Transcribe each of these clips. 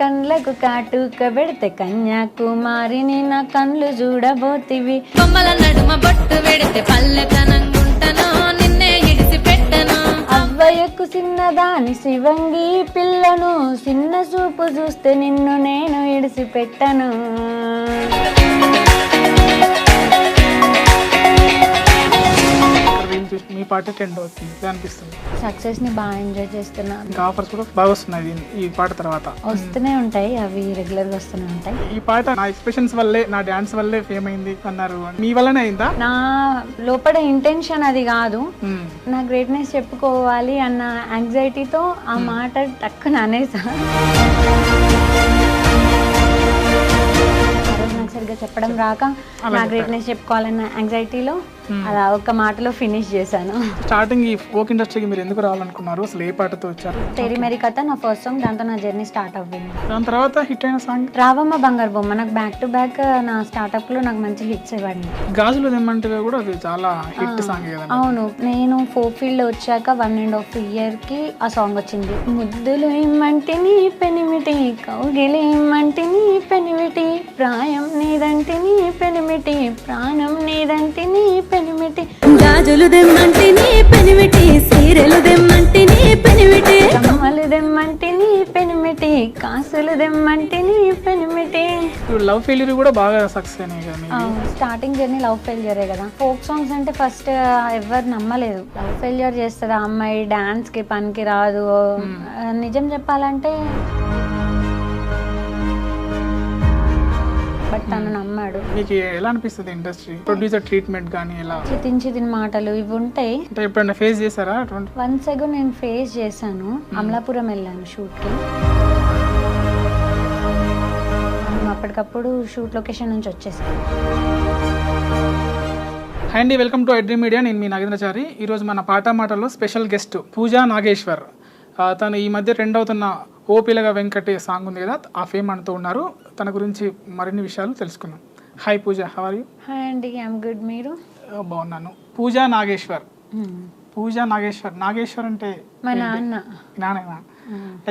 కండ్లకు కాటుక పెడితే కన్యాకుమారిని నా కండ్లు చూడబోతివి. కొమ్మల నడుమ బొట్టు వెడితే పల్లెతనంగుంటను నిన్నే ఇడిసి పెట్టను అవ్వయ్యకు చిన్నదాని శివంగి పిల్లను చిన్న చూపు చూస్తే నిన్ను నేను ఇడిసి పెట్టను చూసి మీ పాట ట్రెండ్ అవుతుంది ఇది అనిపిస్తుంది. సక్సెస్ని బాగా ఎంజాయ్ చేస్తున్నా ఇంకా ఆఫర్స్ కూడా బాగా వస్తున్నాయి దీని- ఈ పాట తర్వాత. వస్తూనే ఉంటాయి అవి రెగ్యులర్గా వస్తూనే ఉంటాయి. ఈ పాట నా ఎక్స్ప్రెషన్స్ వల్లే నా డాన్స్ వల్లే ఫేమ్ అయింది అన్నారు. మీ వల్లనే అయిందా? నా లోపల ఇంటెన్షన్ అది కాదు. మ్మ్. నా గ్రేట్నెస్ చెప్పుకోవాలి అన్న యాంగ్జైటీతో ఆ మాట టక్కున అనేసా. ఆ రోజు నాకు సరిగ్గా చెప్పడం రాక నా గ్రేట్నెస్ చెప్పుకోవాలన్న యాంగ్జైటీలో అలా ఒక మాటలో ఫినిష్ చేశాను. స్టార్టింగ్ ఈ ఫోక్ ఇండస్ట్రీకి మీరు ఎందుకు రావాలనుకున్నారు? అసలు ఏ పాటతో వచ్చారు? తెరి మెరి కథ నా ఫస్ట్ సాంగ్ దాంతో నా జర్నీ స్టార్ట్ అవ్వింది. దాని తర్వాత హిట్ అయిన సాంగ్ రావమ్మ బంగారు బొమ్మ నాకు బ్యాక్ టు బ్యాక్ నా స్టార్టప్లో నాకు మంచి హిట్స్ ఇవ్వండి. గాజులు తెమ్మంటే కూడా అది చాలా హిట్ సాంగ్ కదండి అవును. నేను ఫోక్ ఫీల్డ్ వచ్చాక వన్ అండ్ హాఫ్ ఇయర్కి ఆ సాంగ్ వచ్చింది. ముద్దులు ఇమ్మంటిని పెనిమిటి కౌగిలి ఇమ్మంటిని పెనిమిటి ప్రాయం నీదంటిని పెనిమిటి ప్రాణం నీదంటిని పెనిమిటి. గాజులు దెమ్మంటిని పెనిమిటి సీరెలు దెమ్మంటిని పెనిమిటి. కమ్మలు దెమ్మంటిని పెనిమిటి కాసులు దెమ్మంటిని పెనిమిటి. ఇప్పుడు లవ్ ఫెయిల్యూర్ కూడా బాగా సక్సెస్ అయినాయి కదా. స్టార్టింగ్ జర్నీ లవ్ ఫెయిల్యూరే కదా. ఫోక్ సాంగ్స్ అంటే ఫస్ట్ ఎవరు నమ్మలేదు. లవ్ ఫెయిల్యూర్ చేస్తుంది అమ్మాయి డాన్స్కి పనికి రాదు నిజం చెప్పాలంటే తను నమ్మాడు. మీకు ఎలా అనిపిస్తుంది ఇండస్ట్రీ ప్రొడ్యూసర్ ట్రీట్మెంట్ కానీ ఎలా? చితించి తిని మాటలు ఇవి ఉంటాయి. అంటే ఎప్పుడైనా ఫేస్ చేశారా అటువంటి? వన్స్ ఎగో నేను ఫేస్ చేశాను. అమలాపురం వెళ్ళాను షూట్కి అప్పటికప్పుడు షూట్ లొకేషన్ నుంచి వచ్చేసాను హాయ్ అండి వెల్కమ్ టు ఎడ్రీ మీడియా నేను మీ నాగేంద్రచారి. ఈరోజు మన పాట మాటల్లో స్పెషల్ గెస్ట్ పూజా నాగేశ్వర్. తను ఈ మధ్య ట్రెండ్ అవుతున్న ఓ పిల్లగా వెంకటే సాంగ్ ఉంది కదా ఆ ఫేమ్ అంటూ ఉన్నారు. తన గురించి మరిన్ని విషయాలు తెలుసుకుందాం. Hi Pooja how are you అండి ఐమ్ గుడ్ మీరు? బాగున్నాను. పూజా నాగేశ్వర్. Hmm. పూజా నాగేశ్వర్. నాగేశ్వర్ అంటే మా నాన్న నానేనా.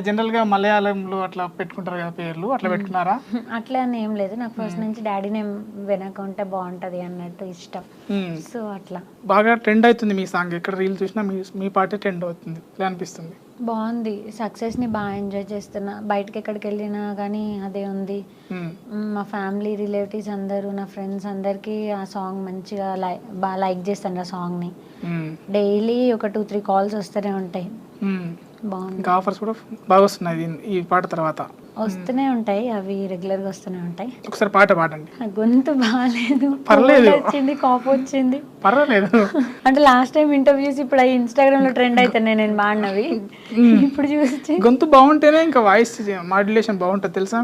జనరల్గా మలయాళంలో అట్లా పెట్టుకుంటారు కదా పేర్లు అట్లా పెట్టుకున్నారా? అట్లా అని ఏం లేదు. నాకు ఫస్ట్ నుంచి డాడీ నేమ్ వెనక ఉంటే బాగుంటది అన్నట్టు ఇష్టం. సో అట్లా. బాగా ట్రెండ్ అవుతుంది మీ సాంగ్ ఎక్కడ రీల్ చూసినా మీ మీ పాటే ట్రెండ్ అవుతుంది. ఇలా అనిపిస్తుంది? బాగుంది. సక్సెస్ని బాగా ఎంజాయ్ చేస్తున్నా. బయటకి ఎక్కడికి వెళ్ళినా కానీ అదే ఉంది. మ్, ఫ్యామిలీ రిలేటివ్స్ అందరూ నా ఫ్రెండ్స్ అందరికీ ఆ సాంగ్ మంచిగా లై బాగా లైక్ చేస్తాను ఆ సాంగ్ని. డైలీ ఒక టూ త్రీ కాల్స్ వస్తూనే ఉంటాయి. ఇంకా ఆఫర్స్ కూడా బాగా వస్తున్నాయి ఈ పాట తర్వాత. వస్తూనే ఉంటాయి అవి రెగ్యులర్గా వస్తూనే ఉంటాయి. ఒకసారి పాట పాడండి. గొంతు బాగాలేదు పర్లేదు. వచ్చింది కాఫ్ వచ్చింది. పర్వాలేదు. అంటే లాస్ట్ టైం ఇంటర్వ్యూస్ ఇప్పుడు అవి ఇన్స్టాగ్రామ్లో ట్రెండ్ అవుతున్నాయి నేను బాడినవి ఇప్పుడు చూసి గొంతు బాగుంటేనే ఇంకా వాయిస్ మాడ్యులేషన్ బాగుంటుంది తెలుసా.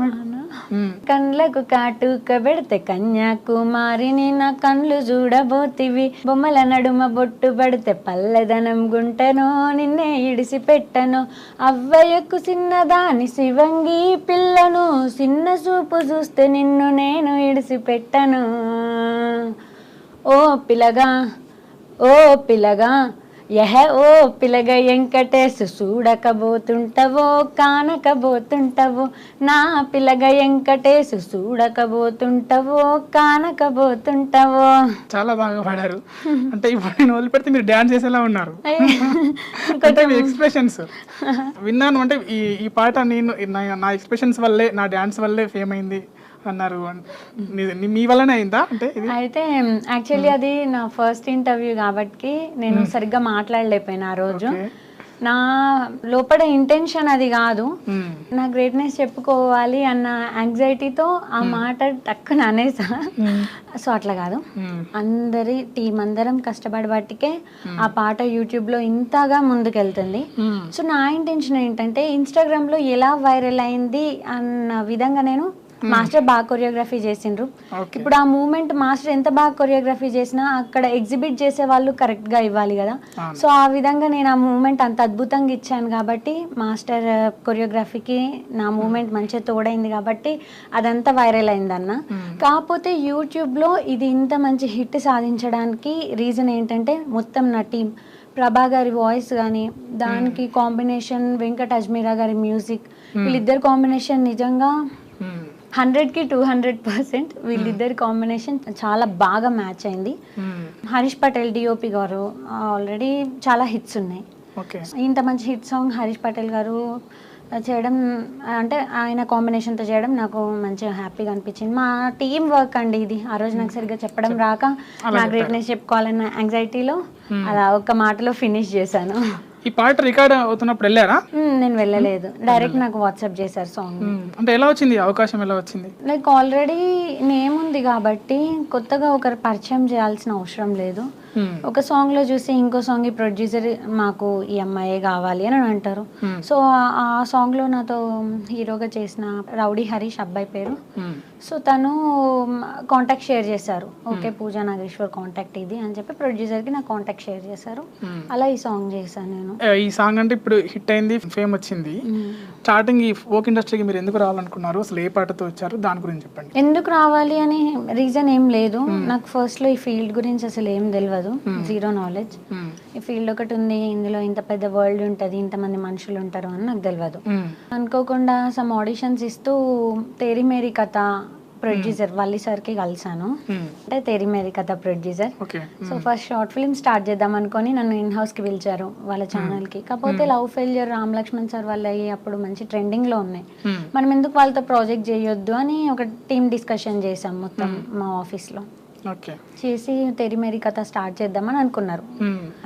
కండ్లకు కాటుక పెడితే కన్యాకుమారిని నా కండ్లు చూడబోతివి. బొమ్మల నడుమ బొట్టు పడితే పల్లెదనం గుంటనో నిన్నే ఇడిసి పెట్టను అవ్వయ్యకు చిన్నదాని శివంగి పిల్లను చిన్న చూపు చూస్తే నిన్ను నేను ఇడిసి పెట్టను ఓ పిలగా ఓ పిలగా యహ ఓ పిలగ వెంకటేశ్ చూడకబోతుంటవో కానకబోతుంటవో నా పిలగ వెంకటేశ్ చూడకబోతుంటవో కానకబోతుంటవో చాలా బాగా పాడారు. అంటే ఇప్పుడు నేను వదిలిపెడితే మీరు డ్యాన్స్ చేసేలా ఉన్నారు. అంటే మీ ఎక్స్ప్రెషన్స్. విన్నాను అంటే ఈ ఈ పాట నేను నా- ఎక్స్ప్రెషన్స్ వల్లే నా డ్యాన్స్ వల్లే ఫేమ్ అయింది అన్నారు. మీ వల్లనే అయిందా? అంటే అయితే యాక్చువల్లీ అది నా ఫస్ట్ ఇంటర్వ్యూ కాబట్టి నేను సరిగ్గా మాట్లాడలేకపోయినా ఆ రోజు. నా లోపల ఇంటెన్షన్ అది కాదు. నా గ్రేట్నెస్ చెప్పుకోవాలి అన్న యాంగ్జైటీతో ఆ మాట టక్కున అనేసా. సో అట్లా కాదు. అందరి టీం అందరం కష్టపడి బట్టికే ఆ పాట యూట్యూబ్లో ఇంతగా ముందుకెళ్తుంది. సో నా ఇంటెన్షన్ ఏంటంటే ఇన్స్టాగ్రామ్లో ఎలా వైరల్ అయింది అన్న విధంగా నేను మాస్టర్ బాగా కొరియోగ్రఫీ చేసిండ్రు. ఇప్పుడు ఆ మూమెంట్ మాస్టర్ ఎంత బాగా కొరియోగ్రఫీ చేసినా అక్కడ ఎగ్జిబిట్ చేసే వాళ్ళు కరెక్ట్గా ఇవ్వాలి కదా. సో ఆ విధంగా నేను ఆ మూమెంట్ అంత అద్భుతంగా ఇచ్చాను కాబట్టి మాస్టర్ కొరియోగ్రఫీకి నా మూమెంట్ మంచిగా తోడైంది కాబట్టి అదంతా వైరల్ అయిందన్న. కాకపోతే యూట్యూబ్లో ఇది ఇంత మంచి హిట్ సాధించడానికి రీజన్ ఏంటంటే మొత్తం నా టీం ప్రభా గారి వాయిస్ కానీ దానికి కాంబినేషన్ వెంకట్ అజ్మీరా గారి మ్యూజిక్ వీళ్ళిద్దరు కాంబినేషన్ నిజంగా. హండ్రెడ్కి టూ హండ్రెడ్ పర్సెంట్ వీళ్ళిద్దరి కాంబినేషన్ చాలా బాగా మ్యాచ్ అయింది. మ్మ్. హరీష్ పటేల్ డిఓపి గారు ఆల్రెడీ చాలా హిట్స్ ఉన్నాయి. ఓకే ఇంత మంచి హిట్ సాంగ్ హరీష్ పటేల్ గారు చేయడం అంటే ఆయన కాంబినేషన్తో చేయడం నాకు మంచిగా హ్యాపీగా అనిపించింది. మా టీం వర్క్ అండి ఇది. ఆ రోజు నాకు సరిగ్గా చెప్పడం రాక నా గ్రేట్నెస్ చెప్పుకోవాలన్న యాంగ్జైటీలో అలా ఒక్క మాటలో ఫినిష్ చేశాను. ఈ పాట రికార్డ్ అవుతున్నప్పుడు వెళ్ళారా నేను వెళ్ళలేదు డైరెక్ట్ నాకు వాట్సాప్ చేశారు సాంగ్. అంటే ఎలా వచ్చింది అవకాశం ఎలా వచ్చింది లైక్ ఆల్రెడీ నేమ్ ఉంది కాబట్టి కొత్తగా ఒకరు పరిచయం చేయాల్సిన అవసరం లేదు. ఒక సాంగ్లో చూసి ఇంకో సాంగ్ ఈ ప్రొడ్యూసర్ మాకు ఈ అమ్మాయే కావాలి అని అంటారు. Hmm. సో ఆ- ఆ సాంగ్లో నాతో హీరోగా చేసిన రౌడీ హరీష్ అబ్బాయి పేరు. సో తను కాంటాక్ట్ షేర్ చేశారు. ఓకే పూజా నాగేశ్వర్ కాంటాక్ట్ ఇది అని చెప్పి producer కి నా కాంటాక్ట్ షేర్ చేశారు. Hmm. అలా ఈ సాంగ్ చేశాను నేను. ఈ సాంగ్ అంటే ఇప్పుడు హిట్ అయింది ఫేమ్ వచ్చింది. స్టార్టింగ్ ఈ ఫోక్ ఇండస్ట్రీకి మీరు ఎందుకు రావాలనుకున్నారు? అసలు ఏ పాటతో వచ్చారు? దాని గురించి చెప్పండి. ఎందుకు రావాలి అని రీజన్ ఏం లేదు. నాకు ఫస్ట్లో ఈ ఫీల్డ్ గురించి అసలు ఏం తెలియదు జీరో నాలెడ్జ్ మ్మ్. ఈ ఫీల్డ్ ఒకటి ఉంది ఇందులో ఇంత పెద్ద వరల్డ్ ఉంటుంది ఇంతమంది మనుషులు ఉంటారు అని నాకు తెలియదు మ్మ్. అనుకోకుండా సమ్ ఆడిషన్స్ ఇస్తూ తేరి మేరీ కథ ప్రొడ్యూసర్ వల్లి సార్కి కలిసాను. మ్మ్. అంటే తేరి మేరీ కథ producer so first short film start చేద్దాం అనుకొని నన్ను ఇన్ హౌస్కి పిలిచారు వాళ్ళ ఛానల్కి కాకపోతే love failure Ram Lakshman sir వాళ్ళ అప్పుడు మంచి ట్రెండింగ్లో ఉన్నాయి. మ్మ్. మనం ఎందుకు వాళ్ళతో ప్రాజెక్ట్ చేయొద్దు అని ఒక టీమ్ డిస్కషన్ చేసాం మొత్తం మా ఆఫీస్లో ఓకే చేసి తెరి మేరీ కథ స్టార్ట్ చేద్దామని అనుకున్నారు.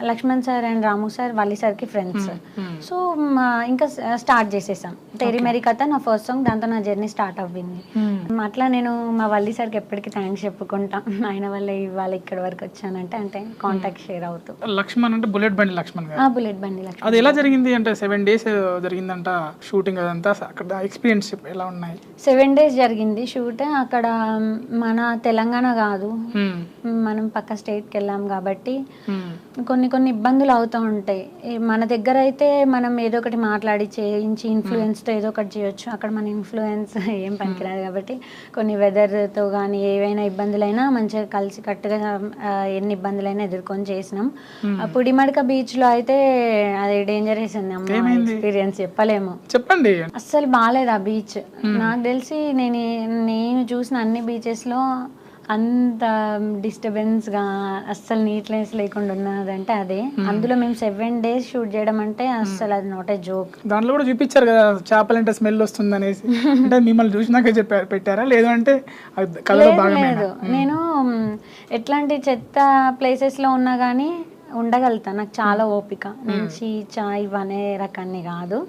Lakshman sir and Ramu sir Valli సార్కి ఫ్రెండ్స్. సో ఇంకా స్టార్ట్ చేసేసాం. తెరి మేరీ కథ నా ఫస్ట్ సాంగ్ దాంతో నా జర్నీ స్టార్ట్ అవ్వింది. అట్లా నేను మా వల్లి సార్కి ఎప్పటికీ థ్యాంక్స్ చెప్పుకుంటా. ఆయన వల్ల ఇవాళ ఇక్కడి వరకు వచ్చానంటే అంటే కాంటాక్ట్ షేర్ అవుతూ. లక్ష్మణ్ అంటే బుల్లెట్ బండి లక్ష్మణ్ బుల్లెట్ బండి లక్ష్మణ్ అది ఎలా జరిగింది అంటే సెవెన్ డేస్ జరిగిందంట షూటింగ్ అదంతా అక్కడ ఎక్స్పీరియన్స్ ఎలా ఉన్నాయి? సెవెన్ డేస్ జరిగింది షూట్ అక్కడ మన తెలంగాణ కాదు. మనం పక్క స్టేట్కి వెళ్ళాం కాబట్టి. కొన్ని కొన్ని ఇబ్బందులు అవుతూ ఉంటాయి. మన దగ్గర అయితే మనం ఏదో ఒకటి మాట్లాడి చేయించి ఇన్ఫ్లుయెన్స్తో ఏదో ఒకటి చేయొచ్చు. అక్కడ మన ఇన్ఫ్లుయెన్స్ ఏం పనికిరాదు కాబట్టి కొన్ని వెదర్తో కానీ ఏవైనా ఇబ్బందులైనా మంచిగా కలిసి కట్టుగా ఎన్ని ఇబ్బందులైనా ఎదుర్కొని చేసినాం. పుడిమడక బీచ్లో అయితే అది డేంజర్ వేసింది అమ్మ? ఎక్స్పీరియన్స్ చెప్పలేము. చెప్పండి. అస్సలు బాగాలేదు ఆ బీచ్. నాకు తెలిసి నేను నేను చూసిన అన్ని బీచెస్లో అంత డిస్టర్బెన్స్గా అస్సలు నీట్నెస్ లేకుండా ఉన్నదంటే అదే. అందులో మేము సెవెన్ డేస్ షూట్ చేయడం అంటే అస్సలు అది నాట్ ఏ జోక్ దాంట్లో కూడా చూపించారు కదా చేపలు అంటే స్మెల్ వస్తుంది అనేసి అంటే మిమ్మల్ని చూసినాక చెప్పారు పెట్టారా? లేదు అంటే లేదు లేదు. నేను ఎట్లాంటి చెత్త ప్లేసెస్లో ఉన్నా కానీ ఉండగలుగుతా. నాకు చాలా ఓపిక. నేను చీచా ఇవనే రకాన్ని కాదు.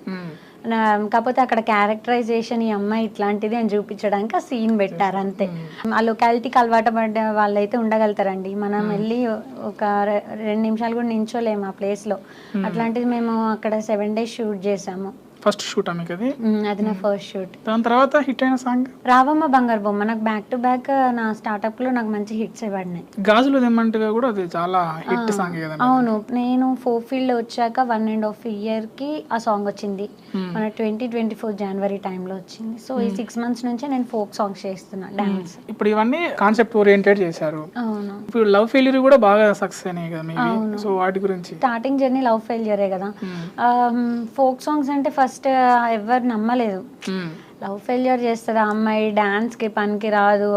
కాకపోతే అక్కడ క్యారెక్టరైజేషన్ ఈ అమ్మాయి ఇట్లాంటిది అని చూపించడానికి ఆ సీన్ పెట్టారు అంతే. ఆ లొకాలిటీకి అలవాటు పడ్డ వాళ్ళైతే ఉండగలుగుతారండి. మనం వెళ్ళి ఒక రెండు నిమిషాలు కూడా నించోలేము ఆ ప్లేస్లో. అట్లాంటిది మేము అక్కడ సెవెన్ డేస్ షూట్ చేసాము. ఫస్ట్ షూట్ మీకు అది అది నా ఫస్ట్ షూట్. దాని తర్వాత హిట్ అయిన సాంగ్? రావమ్మ బంగారు బొమ్మ నాకు బ్యాక్ టు బ్యాక్ నా స్టార్టప్లో నాకు మంచి హిట్స్ పడినాయి. గాజులు తెమ్మంటగా కూడా అది చాలా హిట్ సాంగ్ కదా అవును. నేను ఫోర్ ఫీల్డ్ వచ్చాక వన్ అండ్ హాఫ్ ఇయర్కి ఆ సాంగ్ వచ్చింది. మన ట్వంటీ ట్వంటీ ఫోర్ జనవరి టైంలో వచ్చింది. సో ఈ సిక్స్ మంత్స్ నుంచే నేను ఫోక్ సాంగ్స్ చేస్తున్నా డాన్స్ ఇప్పుడు ఇవన్నీ కాన్సెప్ట్ ఓరియంటెడ్ చేశారు. అవును. ఇప్పుడు లవ్ ఫెయిల్యూర్ కూడా బాగా సక్సెస్ అయినాయి కదా సో వాటి గురించి. స్టార్టింగ్ జర్నీ లవ్ ఫెయిల్యూరే కదా. ఫోక్ సాంగ్స్ అంటే ఫస్ట్ ఎవరు నమ్మలేదు. మ్మ్. లవ్ ఫెయిల్యూర్ చేస్తుంది ఆ అమ్మాయి డాన్స్కి పనికి రాదు.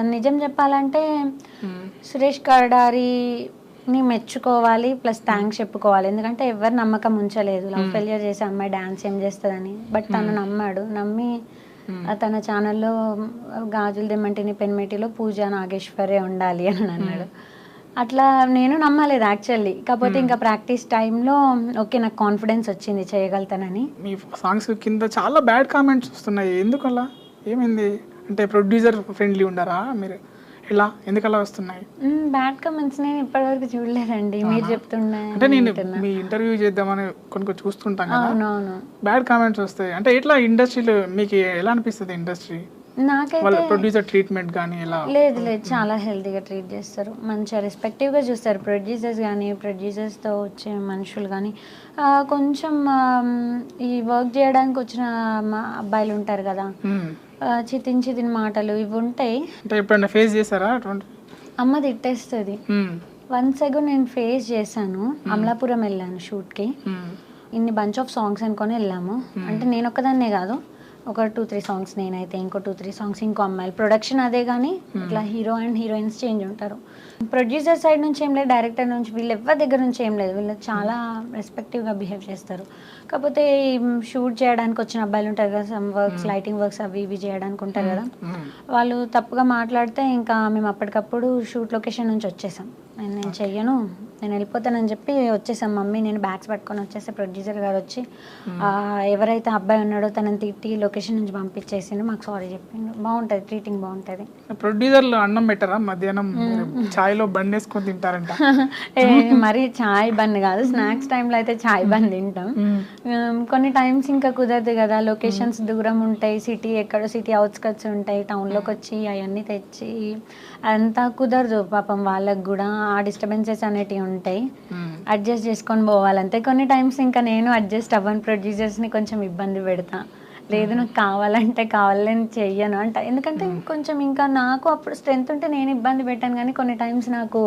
నిజం చెప్పాలంటే. సురేష్ కడారిని మెచ్చుకోవాలి ప్లస్ థ్యాంక్స్ చెప్పుకోవాలి. ఎందుకంటే ఎవరు నమ్మకం ఉంచలేదు. లవ్ ఫెయిల్యూర్ చేసే అమ్మాయి డాన్స్ ఏం చేస్తుందని. బట్ తను నమ్మాడు. నమ్మి తన ఛానల్లో గాజులు దెమ్మంటిని పెన్మెటిలో పూజ నాగేశ్వరే ఉండాలి అని అన్నాడు. అట్లా నేను నమ్మలేదు యాక్చువల్లీ కాకపోతే ఇంకా ప్రాక్టీస్ టైంలో ఓకే నాకు కాన్ఫిడెన్స్ వచ్చింది చేయగలుగుతానని. మీ సాంగ్స్ కింద చాలా బ్యాడ్ కామెంట్స్ వస్తున్నాయి. ఎందుకు అలా ఏమైంది? అంటే ప్రొడ్యూసర్ ఫ్రెండ్లీ ఉండరా? మీరు ఇలా ఎందుకు అలా వస్తున్నాయి బ్యాడ్ కమెంట్స్ నేను ఇప్పటివరకు చూడలేదండి. మీరు చెప్తుండే అంటే నేను మీ ఇంటర్వ్యూ చేద్దామని కొన్ని కొన్ని చూస్తుంటాం కదా. అవునవును. బ్యాడ్ కామెంట్స్ వస్తాయి. అంటే ఎట్లా? ఇండస్ట్రీలో మీకు ఎలా అనిపిస్తుంది ఇండస్ట్రీ వాళ్ళ ప్రొడ్యూసర్ ట్రీట్మెంట్ కానీ ఎలా లేదు లేదు. చాలా హెల్తీగా ట్రీట్ చేస్తారు. మంచిగా రెస్పెక్టివ్గా చూస్తారు. ప్రొడ్యూసర్స్ కానీ ప్రొడ్యూసర్స్తో వచ్చే మనుషులు కానీ కొంచెం ఈ వర్క్ చేయడానికి వచ్చిన మా అబ్బాయిలు ఉంటారు కదా. చితిన్ చితిన్ మాటలు ఇవి ఉంటాయి. ఎప్పుడైనా ఫేస్ చేశారా అమ్మ తిట్టేస్తుంది. వన్స్ అగో నేను ఫేస్ చేశాను. అమలాపురం వెళ్ళాను షూట్కి. ఇన్ని బంచ్ ఆఫ్ సాంగ్స్ అనుకొని వెళ్ళాము. అంటే నేను ఒక్కదాన్నే కాదు. ఒక టూ త్రీ సాంగ్స్ నేనైతే ఇంకో టూ త్రీ సాంగ్స్ ఇంకో అమ్మాయిలు. ప్రొడక్షన్ అదే కానీ ఇట్లా హీరో అండ్ హీరోయిన్స్ చేంజ్ ఉంటారు. ప్రొడ్యూసర్ సైడ్ నుంచి ఏం లేదు డైరెక్టర్ నుంచి వీళ్ళు ఎవరి దగ్గర నుంచి ఏం లేదు. వీళ్ళు చాలా రెస్పెక్టివ్గా బిహేవ్ చేస్తారు. కాకపోతే షూట్ చేయడానికి వచ్చిన అబ్బాయిలు ఉంటారు కదా సమ్ వర్క్స్ లైటింగ్ వర్క్స్ అవి ఇవి చేయడానికి ఉంటారు కదా. మ్మ్. వాళ్ళు తప్పుగా మాట్లాడితే ఇంకా మేము అప్పటికప్పుడు షూట్ లొకేషన్ నుంచి వచ్చేసాం. నేను నేను చెయ్యను. నేను వెళ్ళిపోతానని చెప్పి వచ్చేసాం మమ్మీ. నేను బ్యాగ్స్ పట్టుకొని వచ్చేస్తే ప్రొడ్యూసర్ గారు వచ్చి ఆ, ఎవరైతే అబ్బాయి ఉన్నాడో తనని తిట్టి లొకేషన్ నుంచి పంపించేసిండు. మాకు సారీ చెప్పిండు. బాగుంటుంది. ట్రీటింగ్ బాగుంటుంది. ప్రొడ్యూసర్లు అన్నం పెట్టరా? మధ్యాహ్నం ఛాయ్లో బండి వేసుకొని తింటారంట. ఏ, మరి చాయ్ బంద్ కాదు. స్నాక్స్ టైంలో అయితే చాయ్ బంద్ తింటాం. కొన్ని టైమ్స్ ఇంకా కుదరదు కదా. లొకేషన్స్ దూరం ఉంటాయి. సిటీ ఎక్కడో సిటీ అవుట్స్కట్స్ ఉంటాయి. టౌన్లోకి వచ్చి అవన్నీ తెచ్చి అంతా కుదరదు. పాపం వాళ్ళకు కూడా. డిస్టర్బెన్సెస్ అనేటివి ఉంటాయి. అడ్జస్ట్ చేసుకొని పోవాలంతే. కొన్ని టైమ్స్ ఇంకా నేను అడ్జస్ట్ అవ్వను ప్రొడ్యూసర్స్ని కొంచెం ఇబ్బంది పెడతా. లేదు నాకు కావాలంటే కావాలని చెయ్యను అంట. ఎందుకంటే కొంచెం ఇంకా నాకు అప్పుడు స్ట్రెంత్ ఉంటే నేను ఇబ్బంది పెట్టాను కానీ కొన్ని టైమ్స్ నాకు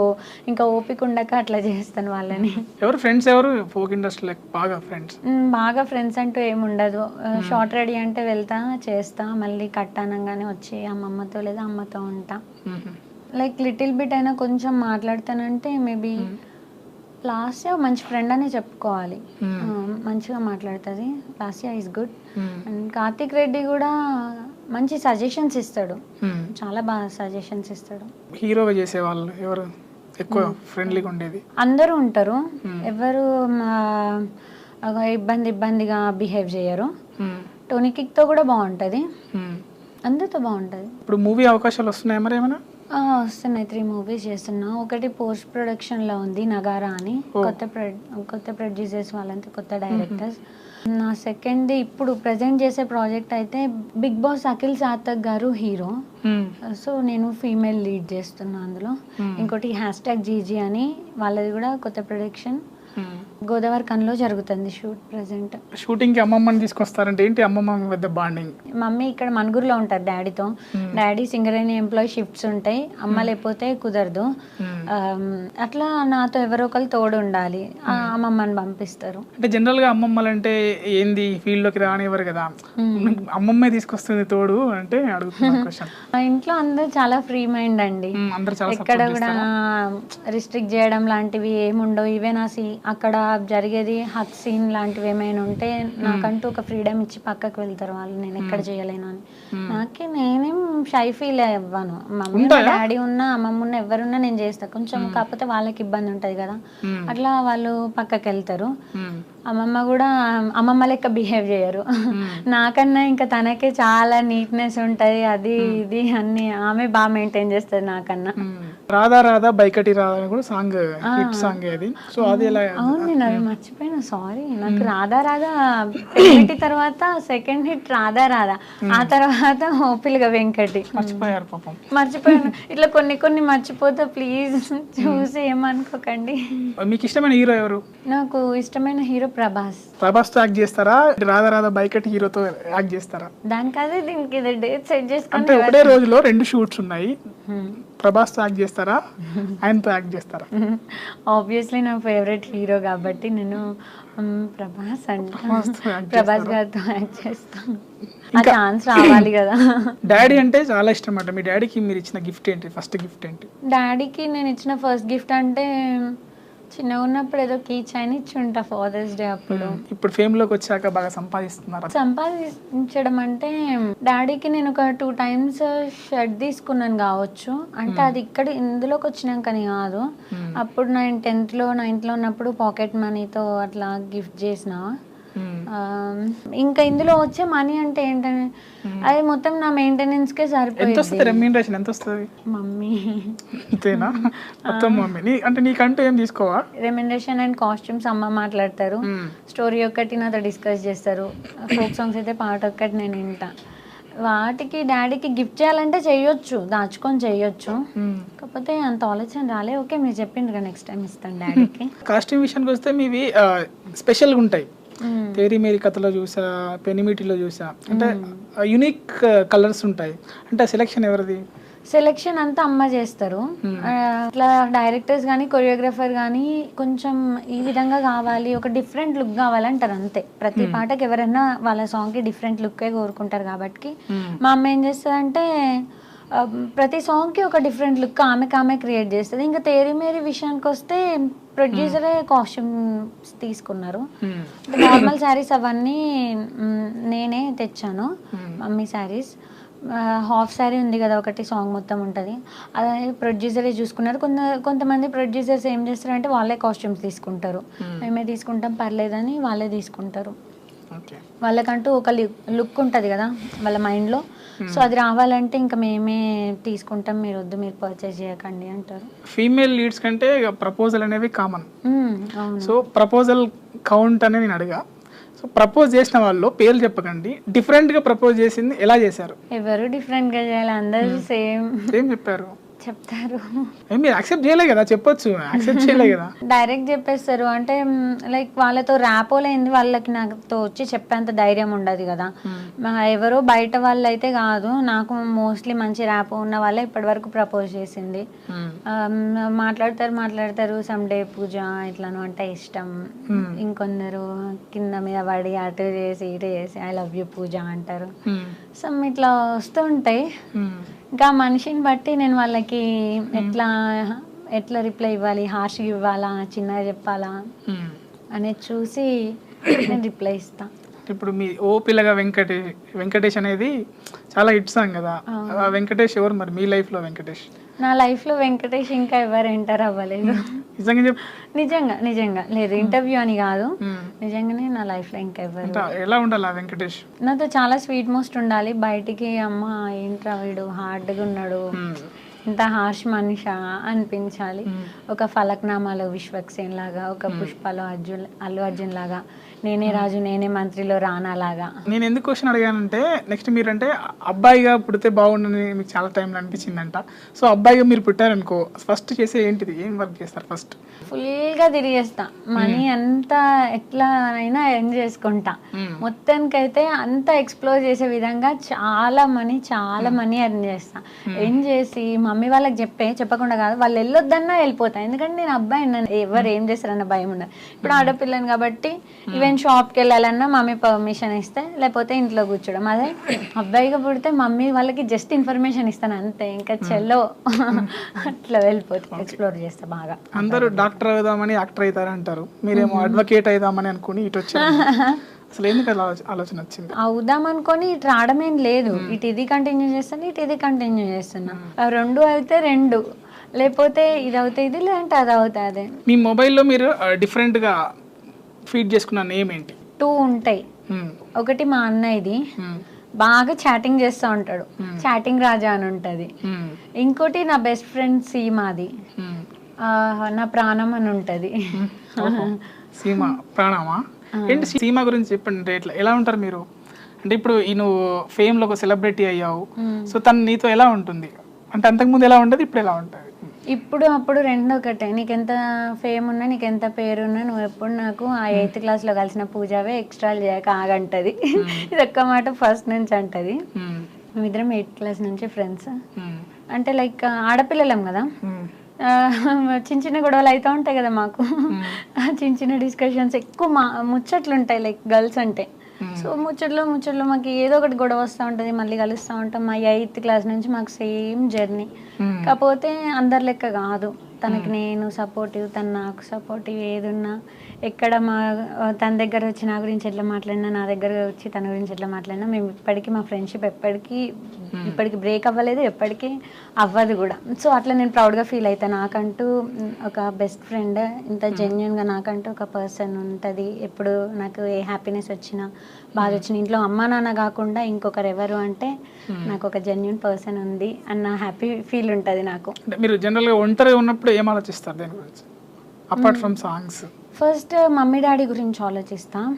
ఇంకా ఓపిక ఉండక అట్లా చేస్తాను వాళ్ళని. ఎవరు ఫ్రెండ్స్ ఎవరు? ఫోక్ ఇండస్ట్రీ బాగా ఫ్రెండ్స్ బాగా ఫ్రెండ్స్ అంటూ ఏముండదు షార్ట్ రెడీ అంటే వెళ్తా చేస్తా మళ్ళీ కట్టానంగానే వచ్చి అమ్మమ్మతో లేదా అమ్మతో ఉంటా. లైక్ లిటిల్ బిట్ అయినా కొంచెం మాట్లాడతానంటే మేబీ లాస్ట్ ఇయర్ మంచి ఫ్రెండ్ అనే చెప్పుకోవాలి. Hmm. మంచిగా మాట్లాడుతుంది. Last year is good and Karthik Reddy కూడా మంచి సజెషన్స్ ఇస్తాడు. చాలా బాగా సజెషన్స్ ఇస్తాడు. హీరోగా చేసే వాళ్ళు ఎవరు? ఎక్కువ ఫ్రెండ్లీగా ఉండేది. అందరూ ఉంటారు. ఎవరు ఇబ్బంది ఇబ్బందిగా బిహేవ్ చేయరు. మ్మ్. టోనీ కిక్తో కూడా బాగుంటుంది. అందరితో బాగుంటుంది. ఇప్పుడు మూవీ అవకాశాలు వస్తున్నాయి మరి ఏమైనా? వస్తున్నాయి త్రీ మూవీస్ చేస్తున్నా. ఒకటి పోస్ట్ ప్రొడక్షన్లో ఉంది నగారా అని. కొత్త కొత్త ప్రొడ్యూసర్స్ వాళ్ళంతా కొత్త డైరెక్టర్స్. నా సెకండ్ ఇప్పుడు ప్రజెంట్ చేసే ప్రాజెక్ట్ అయితే బిగ్ బాస్ అఖిల్ సాతక్ గారు హీరో. సో నేను ఫీమేల్ లీడ్ చేస్తున్నా అందులో. ఇంకోటి హ్యాష్ ట్యాగ్ జీజీ అని వాళ్ళది కూడా కొత్త ప్రొడక్షన్. గోదావరి కన్లో జరుగుతుంది షూట్ ప్రజెంట్. షూటింగ్కి అమ్మమ్మని తీసుకొస్తారంటే ఏంటి అమ్మమ్మ పెద్ద బాండింగ్? మమ్మీ ఇక్కడ మనుగురులో ఉంటారు డాడీతో. డాడీ సింగరేణి ఎంప్లాయీ షిఫ్ట్స్ ఉంటాయి. అమ్మ లేకపోతే కుదరదు. అట్లా నాతో ఎవరో ఒకరు తోడు ఉండాలి ఆ, అమ్మమ్మని పంపిస్తారు. అంటే జనరల్గా అమ్మమ్మలు అంటే ఏంది? ఫీల్డ్లోకి రానివ్వరు కదా అమ్మమ్మే తీసుకొస్తుంది తోడు అంటే మా ఇంట్లో అందరూ చాలా ఫ్రీ మైండ్ అండి. ఎక్కడ కూడా రిస్ట్రిక్ట్ చేయడం లాంటివి ఏముండవు. ఈవెన్ ఆ సీ అక్కడ జరిగేది హక్ సీన్ లాంటివి ఏమైనా ఉంటే నాకంటూ ఒక ఫ్రీడమ్ ఇచ్చి పక్కకు వెళ్తారు వాళ్ళు. నేను ఎక్కడ చేయలేను అని. నాకే నేనేం షై ఫీల్ అవ్వను. మమ్మీ డాడీ ఉన్న అమ్మమ్మ ఉన్న ఎవరున్నా నేను చేస్తా. కొంచెం కాకపోతే వాళ్ళకి ఇబ్బంది ఉంటది కదా. అట్లా వాళ్ళు పక్కకి వెళ్తారు మ్మ్. అమ్మమ్మ కూడా అమ్మమ్మ లెక్క బిహేవ్ చేయరు. నాకన్నా ఇంకా తనకే చాలా నీట్నెస్ ఉంటది అది ఇది అన్ని ఆమె బాగా మెయింటైన్ చేస్తుంది నాకన్నా. రాధా రాధా బైకటి రాధా అని కూడా సాంగ్ హిట్ సాంగ్ అది. సో అది ఎలా అవును నేను మర్చిపోయినా సారీ నాకు రాధా రాధా పెళ్ళి తర్వాత సెకండ్ హిట్ రాధా రాధా. ఆ తర్వాత ఓపిల్గా వెంకటి. మర్చిపోయారు పాపం. మర్చిపోయాను. ఇట్లా కొన్ని కొన్ని మర్చిపోతే ప్లీజ్ చూసి ఏమనుకోకండి. మీకు ఇష్టమైన హీరో ఎవరు? నాకు ఇష్టమైన హీరో ప్రభాస్. ప్రభాస్తో యాక్ట్ చేస్తారా? రాధా రాధా బైకటి హీరోతో యాక్ట్ చేస్తారా? దానికి అదే దీనికి డేట్ సెట్ చేసుకొని అంటే ఒకటే రోజులో రెండు షూట్స్ ఉన్నాయి. ప్రభాస్తో యాక్ట్ చేస్తారా? ఆయనతో యాక్ట్ చేస్తారా? ఆబ్వియస్లీ నా ఫేవరెట్ హీరో కాబట్టి నేను ప్రభాస్ అంటే ప్రభాస్ గారితో యాక్ట్ చేస్తాను. ఛాన్స్ రావాలి కదా. డాడీ అంటే చాలా ఇష్టం అంట మీ డాడీకి మీరు ఇచ్చిన గిఫ్ట్ ఏంటి? ఫస్ట్ గిఫ్ట్ ఏంటి? డాడీకి నేను ఇచ్చిన ఫస్ట్ గిఫ్ట్ అంటే చిన్నగా ఉన్నప్పుడు ఏదో కీ చైన్ ఇచ్చి ఉంటా ఫాదర్స్ డే అప్పుడు ఇప్పుడు ఫేమ్లోకి వచ్చాక బాగా సంపాదిస్తున్నారు? సంపాదించడం అంటే డాడీకి నేను ఒక టూ టైమ్స్ షర్ట్ తీసుకున్నాను కావచ్చు. అంటే అది ఇక్కడ ఇందులోకి వచ్చినాకని కాదు. అప్పుడు నేను టెన్త్లో నైన్త్లో ఉన్నప్పుడు పాకెట్ మనీతో అట్లా గిఫ్ట్ చేసిన. ఇంకా ఇందులో వచ్చే మనీ అంటే ఏంటంటే అది మొత్తం నా మెయింటెనెన్స్ కే ఎంత సరిపోయింది వస్తుంది రెమ్యూనరేషన్? ఎంత వస్తుంది? మమ్మీ. అంతేనా? మొత్తం మమ్మీ నీ అంటే నీకంటూ ఏం తీసుకోవా? రెమ్యునరేషన్ అండ్ కాస్ట్యూమ్స్ అమ్మ మాట్లాడతారు. మ్మ్. స్టోరీ ఒక్కటి నాతో డిస్కస్ చేస్తారు. ఫోక్ సాంగ్స్ అయితే పాట ఒక్కటి నేను వింటా. వాటికి డాడీకి గిఫ్ట్ చేయాలంటే చేయొచ్చు దాచుకొని చేయొచ్చు. మ్మ్. కాకపోతే అంత ఆలోచన రాలే. ఓకే మీరు చెప్పిండ్రు నెక్స్ట్ టైం ఇస్తాను డాడీకి. కాస్ట్యూమ్ విషయానికి వస్తే మీవి స్పెషల్గా ఉంటాయి. తేరీ మేరీ కథలో చూసా పెనిమిటిలో చూసా. అంటే యునిక్ కలర్స్ ఉంటాయి. అంటే సెలెక్షన్ ఎవరిది? సెలెక్షన్ అంతా అమ్మ చేస్తారు. ఆ, ఇట్లా డైరెక్టర్స్ కానీ కొరియోగ్రాఫర్ కానీ కొంచెం ఈ విధంగా కావాలి ఒక డిఫరెంట్ లుక్ కావాలంటారు అంతే. ప్రతి పాటకి ఎవరైనా వాళ్ళ సాంగ్కి డిఫరెంట్ లుక్కే కోరుకుంటారు కాబట్టి మా అమ్మ ఏం చేస్తుందంటే ప్రతి సాంగ్కి ఒక డిఫరెంట్ లుక్ ఆమెకి ఆమె క్రియేట్ చేస్తుంది. ఇంకా తేరి మేరీ విషయానికి వస్తే ప్రొడ్యూసరే కాస్ట్యూమ్స్ తీసుకున్నారు. నార్మల్ శారీస్ అవన్నీ మ్, నేనే తెచ్చాను మమ్మీ శారీస్ హాఫ్ శారీ ఉంది కదా ఒకటి సాంగ్ మొత్తం ఉంటుంది. అది ప్రొడ్యూసరే చూసుకున్నారు. కొంత కొంతమంది ప్రొడ్యూసర్స్ ఏం చేస్తారంటే వాళ్ళే కాస్ట్యూమ్స్ తీసుకుంటారు. మేమే తీసుకుంటాం పర్లేదని వాళ్ళే తీసుకుంటారు. వాళ్ళకంటూ ఒక లుక్ ఉంటుంది కదా వాళ్ళ మైండ్లో. సో అది రావాలంటే ఇంకా మేమే తీసుకుంటాం మీరు వద్దు మీరు పర్చేస్ చేయకండి అంటారు. ఫీమేల్ లీడ్స్ కంటే ప్రపోజల్ అనేవి కామన్ అవును. సో ప్రపోజల్ కౌంట్ అని నేను అడిగా. సో ప్రపోజ్ చేసిన వాళ్ళు పేర్లు చెప్పకండి. డిఫరెంట్గా ప్రపోజ్ చేసింది ఎలా చేశారు? ఎవరు డిఫరెంట్గా చేయాలి? అందరూ సేమ్ ఏం చెప్పారు. చెప్తారు. మీరు యాక్సెప్ట్ చేయలే కదా చెప్పొచ్చు. యాక్సెప్ట్ చేయలే కదా. డైరెక్ట్ చెప్పేస్తారు. అంటే లైక్ వాళ్ళతో ర్యాపో లేని వాళ్ళకి నాతో వచ్చి చెప్పేంత ధైర్యం ఉండదు కదా. ఎవరో బయట వాళ్ళు అయితే కాదు నాకు మోస్ట్లీ మంచి ర్యాపో ఉన్న వాళ్ళే ఇప్పటివరకు ప్రపోజ్ చేసింది. మాట్లాడతారు మాట్లాడతారు. సండే పూజ ఇట్లాను అంటే ఇష్టం. ఇంకొందరు కింద మీద పడి అటు చేసి ఇటు చేసి ఐ లవ్ యూ పూజ అంటారు. సమ్ ఇట్లా వస్తూ ఉంటాయి. ఇంకా మనిషిని బట్టి నేను వాళ్ళకి ఎట్లా ఎట్లా రిప్లై ఇవ్వాలి హార్ష్గా ఇవ్వాలా చిన్నగా చెప్పాలా మ్మ్. అనేది చూసి నేను రిప్లై ఇస్తా. ఇప్పుడు మీ ఓ పిల్లగా వెంకటేష్ వెంకటేష్ అనేది చాలా హిట్ సాంగ్ కదా. వెంకటేష్ ఎవరు మరి? మీ లైఫ్లో వెంకటేష్? నా లైఫ్లో వెంకటేష్ ఇంకా ఎవరు ఎంటర్ అవ్వలేదు. నిజంగా చెప్పు. నిజంగా నిజంగా. లేదు ఇంటర్వ్యూ అని కాదు. నిజంగానే నా లైఫ్లో ఇంకా ఎవరు అంటే ఎలా ఉండాలి వెంకటేష్? నాతో చాలా స్వీట్ మోస్ట్ ఉండాలి. బయటికి అమ్మ ఏంట్రా వీడు? హార్డ్గా ఉన్నాడు. ఇంత హార్ష్ మనిషా? అనిపించాలి. ఒక ఫలక్నామాలో విశ్వక్సేన్ లాగా ఒక పుష్పలో అర్జున్ అల్లు అర్జున్ లాగా నేనే రాజు నేనే మంత్రిలో రానా లాగా నేను ఎందుకు క్వశ్చన్ అడిగానంటే నెక్స్ట్ మీరంటే అబ్బాయిగా పుడితే బాగుండని మీకు చాలా టైంలో అనిపించిందంట. సో అబ్బాయిగా మీరు పుట్టారనుకో ఫస్ట్ చేసే ఏంటిది? ఏం వర్క్ చేస్తారు ఫస్ట్ ఫుల్గా తిరిగేస్తా. మనీ అంతా ఎట్లా అయినా ఎర్న్ చేసుకుంటా మొత్తానికైతే అంతా ఎక్స్ప్లోర్ చేసే విధంగా చాలా మనీ చాలా మనీ ఎర్న్ చేస్తా. ఎర్న్ చేసి మమ్మీ వాళ్ళకి చెప్పే చెప్పకుండా కాదు వాళ్ళు వెళ్ళొద్దన్నా వెళ్ళిపోతా. ఎందుకంటే నేను అబ్బాయి ఎవరు ఏం చేస్తారన్న భయం ఉండదు. ఇప్పుడు ఆడపిల్లని కాబట్టి ఈవెన్ షాప్కి వెళ్ళాలన్నా మమ్మీ పర్మిషన్ ఇస్తే లేకపోతే ఇంట్లో కూర్చోడం. అదే అబ్బాయిగా పుడితే మమ్మీ వాళ్ళకి జస్ట్ ఇన్ఫర్మేషన్ ఇస్తాను అంతే. ఇంకా చెల్లో అట్లా వెళ్ళిపోతా ఎక్స్ప్లోర్ చేస్తా బాగా. అందరూ డాక్టర్ అవుదామని యాక్టర్ అవుతారు అంటారు మీరేమో అడ్వకేట్ అవుదామని అనుకుని ఇటు వచ్చారు. అసలు ఎందుకు అలా ఆలోచ- ఆలోచన వచ్చింది? అవుదాం అనుకొని ఇటు రావడమేం లేదు. ఇటు ఇది కంటిన్యూ చేస్తాను ఇటు ఇది కంటిన్యూ చేస్తున్నా. ఆ రెండు అయితే రెండు. లేకపోతే ఇది అవుతే ఇది లేదంటే అది అవుతే అదే. మీ మొబైల్లో మీరు డిఫరెంట్గా ఫీడ్ చేసుకున్న నేమ్ ఏంటి? టూ ఉంటాయి. ఒకటి మా అన్నయ్యది. బాగా చాటింగ్ చేస్తూ ఉంటాడు. చాటింగ్ రాజా అని ఉంటుంది. ఇంకోటి నా బెస్ట్ ఫ్రెండ్ సీమాది నా ప్రాణం అని ఉంటుంది. సీమ ప్రాణమా? ఏంటి సీమ గురించి చెప్పండి అంటే ఎట్లా ఎలా ఉంటారు మీరు? అంటే ఇప్పుడు ఈ నువ్వు ఫేమ్లో ఒక సెలబ్రిటీ అయ్యావు. సో తను నీతో ఎలా ఉంటుంది? అంటే అంతకుముందు ఎలా ఉండదు ఇప్పుడు ఎలా ఉంటుంది? ఇప్పుడు అప్పుడు రెండు ఒకటే. నీకు ఎంత ఫేమ్ ఉన్నా నీకు ఎంత పేరు ఉన్నా నువ్వు ఎప్పుడు నాకు ఆ ఎయిత్ క్లాస్లో కలిసిన పూజావే ఎక్స్ట్రా చేయక ఆగంటది. ఇది ఒక్క మాట ఫస్ట్ నుంచి అంటది. మ్మ్. మేమిద్దరం ఎయిత్ క్లాస్ నుంచి ఫ్రెండ్స్. అంటే లైక్ ఆడపిల్లలం కదా. చిన్న చిన్న గొడవలు అవుతూ ఉంటాయి కదా మాకు. చిన్న చిన్న డిస్కషన్స్ ఎక్కువ మా ముచ్చట్లు ఉంటాయి లైక్ గర్ల్స్ అంటే. సో ముచ్చట్లో ముచ్చట్లో మాకు ఏదో ఒకటి గొడవ వస్తూ ఉంటుంది మళ్ళీ కలుస్తూ ఉంటాం. మా ఎయిత్ క్లాస్ నుంచి మాకు సేమ్ జర్నీ. మ్మ్. కాకపోతే అందరి లెక్క కాదు. తనకి నేను సపోర్టివ్ తను నాకు సపోర్టివ్ ఏది ఉన్నా ఎక్కడ మా తన దగ్గర వచ్చి నా గురించి ఎట్లా మాట్లాడినా నా దగ్గర వచ్చి తన గురించి ఎట్లా మాట్లాడినా మేము ఇప్పటికీ మా ఫ్రెండ్షిప్ ఎప్పటికీ ఇప్పటికి బ్రేక్ అవ్వలేదు ఎప్పటికీ అవ్వదు కూడా. సో అట్లా నేను ప్రౌడ్గా ఫీల్ అవుతాను నాకంటూ ఒక బెస్ట్ ఫ్రెండ్ ఇంత జెన్యున్గా నాకంటూ ఒక పర్సన్ ఉంటుంది. ఎప్పుడు నాకు ఏ హ్యాపీనెస్ వచ్చినా బాధ వచ్చిన. ఇంట్లో అమ్మా నాన్న కాకుండా ఇంకొకరు ఎవరు అంటే నాకు ఒక జెన్యున్ పర్సన్ ఉంది అన్న హ్యాపీ ఫీల్ ఉంటుంది నాకు. మీరు జనరల్గా ఒంటరిగా ఉన్నప్పుడు ఏం ఆలోచిస్తారు? దేని గురించి? Apart from songs first mummy daddy గురించి ఆలోచిస్తా.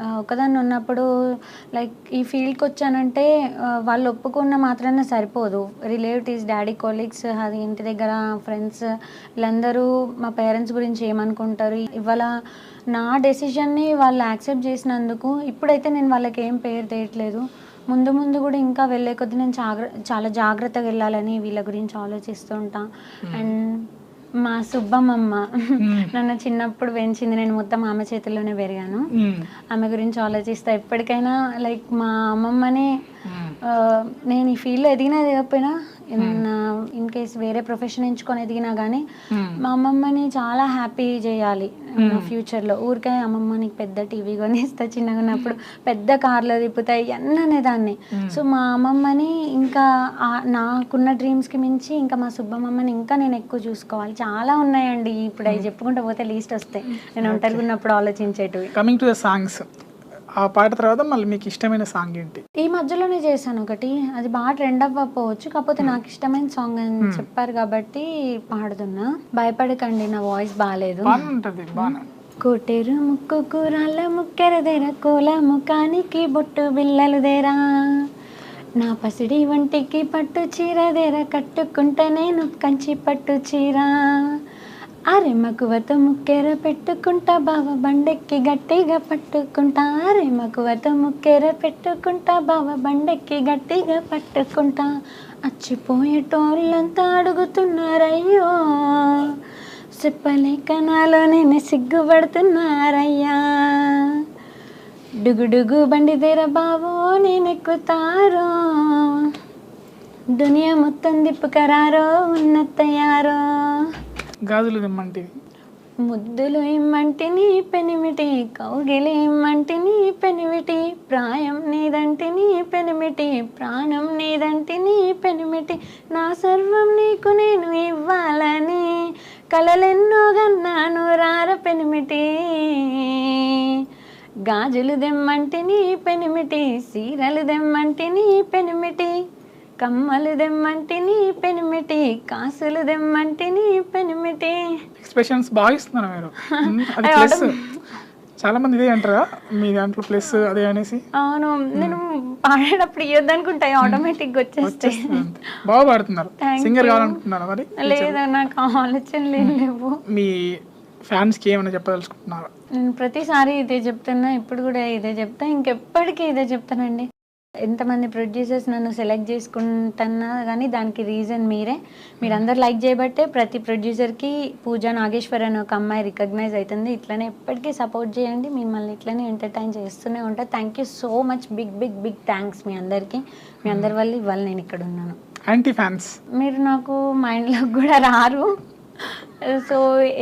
ఆ, ఒకదాన్ని ఉన్నప్పుడు లైక్ ఈ ఫీల్డ్కి వచ్చానంటే వాళ్ళు ఒప్పుకున్న మాత్రాన సరిపోదు. రిలేటివ్స్ డాడీ కొలీగ్స్ అది ఇంటి దగ్గర ఫ్రెండ్స్ వీళ్ళందరూ మా పేరెంట్స్ గురించి ఏమనుకుంటారు? ఇవాళ నా డెసిషన్ని వాళ్ళు యాక్సెప్ట్ చేసినందుకు ఇప్పుడైతే నేను వాళ్ళకి ఏం పేరు తీయట్లేదు. ముందు ముందు కూడా ఇంకా వెళ్ళే కొద్దీ నేను చాలా జాగ్రత్తగా వెళ్ళాలని వీళ్ళ గురించి ఆలోచిస్తూ ఉంటా. అండ్ మా సుబ్బమ్మమ్మ నన్ను చిన్నప్పుడు పెంచింది. నేను మొత్తం ఆమె చేతుల్లోనే పెరిగాను. ఆమె గురించి ఆలోచిస్తా. ఎప్పటికైనా లైక్ మా అమ్మమ్మనే నేను ఈ ఫీల్డ్లో ఎదిగినా ఎదగకపోయినా ఇన్ కేస్ వేరే ప్రొఫెషన్ ఎంచుకొని ఎదిగినా కానీ మ్మ్. మా అమ్మమ్మని చాలా హ్యాపీ చేయాలి. నా ఫ్యూచర్లో ఊరికే అమ్మమ్మ నీకు పెద్ద టీవీ కొనిస్తా చిన్నగా ఉన్నప్పుడు పెద్ద కార్లో తిప్పుతాయి అన్నీ అనేదాన్ని. సో మా అమ్మమ్మని ఇంకా నాకున్న డ్రీమ్స్కి మించి ఇంకా మా సుబ్బమ్మని ఇంకా నేను ఎక్కువ చూసుకోవాలి. చాలా ఉన్నాయండి. ఇప్పుడు అవి చెప్పుకుంటూ పోతే లీస్ట్ వస్తాయి. నేను ఒంటరిగా ఉన్నప్పుడు ఆలోచించేటివి. కమింగ్ టు ద సాంగ్స్ ఆ పాట తర్వాత మళ్ళీ మీకు ఇష్టమైన సాంగ్ ఏంటి? ఈ మధ్యలోనే చేశాను ఒకటి. అది బాగా ట్రెండ్ అవ్వకపోవచ్చు కాకపోతే నాకు ఇష్టమైన సాంగ్ అని చెప్పారు కాబట్టి పాడుతున్నా. భయపడకండి నా వాయిస్ బాగాలేదు కోటెరు ముక్కు కూరాల ముక్కెరదేర కోల ముఖానికి బొట్టు బిల్లలుదేరా నా పసిడి వంటికి పట్టు చీరదేర కట్టుకుంటా నేను కంచి పట్టు చీర. అరే మకువతో ముక్కెర పెట్టుకుంటా బావ బండెక్కి గట్టిగా పట్టుకుంటా. అరే మకువతో ముక్కెర పెట్టుకుంటా బావ బండెక్కి గట్టిగా పట్టుకుంటా. అచ్చిపోయేటోళ్ళంతా అడుగుతున్నారయ్యో. చెప్పలేక నాలో నేను సిగ్గుపడుతున్నారయ్యా. డుగుడుగు బండి దేర బావో నేను ఎక్కుతారో దునియా మొత్తం దిప్పుకరారో ఉన్నత్తయారో గాజులు తెమ్మంటివి. ముద్దులు ఇమ్మంటిని పెనిమిటి కౌగిలి ఇమ్మంటిని పెనిమిటి ప్రాయం నీదంటిని పెనిమిటి ప్రాణం నీదంటిని పెనిమిటి నా సర్వం నీకు నేను ఇవ్వాలని కలలెన్నో గన్నాను రార పెనిమిటి. గాజులు దెమ్మంటిని పెనిమిటి సీరలు దెమ్మంటిని పెనిమిటి కమ్మలు దెమ్మంటిని పెనిమిటి కాసులు దెమ్మంటిని పెనిమిటి. ఎక్స్ప్రెషన్స్ బాగా ఇస్తున్నారు మీరు. మ్మ్. అది ప్లస్ చాలా మంది ఇదే అంటారా? మీ దాంట్లో ప్లస్ అదే అనేసి? అవును నేను పాడేటప్పుడు ఇవ్వద్దు అనుకుంటా ఆటోమేటిక్ వచ్చేస్తాయి. అంతే. బాగా పాడుతున్నారు. సింగర్. కావాలనుకుంటున్నారా మరి? లేదా నాకు ఆలోచనలు ఏం లేవు. మీ ఫ్యాన్స్కి ఏమైనా చెప్పదలుచుకుంటున్నారా? నేను ప్రతిసారి ఇదే చెప్తున్నా ఇప్పుడు కూడా ఇదే చెప్తా ఇంకెప్పటికీ ఇదే చెప్తానండి. ఎంతమంది ప్రొడ్యూసర్స్ నన్ను సెలెక్ట్ చేసుకుంటున్నా కానీ దానికి రీజన్ మీరే. మీరందరు లైక్ చేయబట్టే ప్రతి ప్రొడ్యూసర్కి పూజా నాగేశ్వర్ అనే ఒక అమ్మాయి రికగ్నైజ్ అవుతుంది ఇట్లనే ఎప్పటికీ సపోర్ట్ చేయండి. మిమ్మల్ని ఇట్లనే ఎంటర్టైన్ చేస్తూనే ఉంటా. Thank you so much big big big thanks మీ అందరికీ. మీ అందరి వల్ల ఇవాళ నేను ఇక్కడ ఉన్నాను. యాంటీ ఫ్యాన్స్ మీరు నాకు మైండ్లో కూడా రారు. సో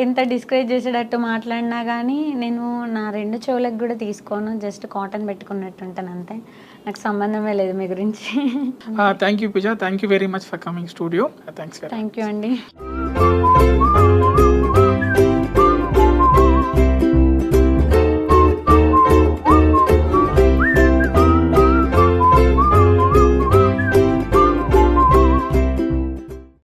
ఎంత డిస్కరేజ్ చేసేటట్టు మాట్లాడినా కానీ నేను నా రెండు చెవులకు కూడా తీసుకోను. జస్ట్ కాటన్ పెట్టుకున్నట్టు ఉంటాను అంతే. నాకు సంబంధమే లేదు మీ గురించి. Thank you Pooja thank you very much for coming studio thanks thank you అండి.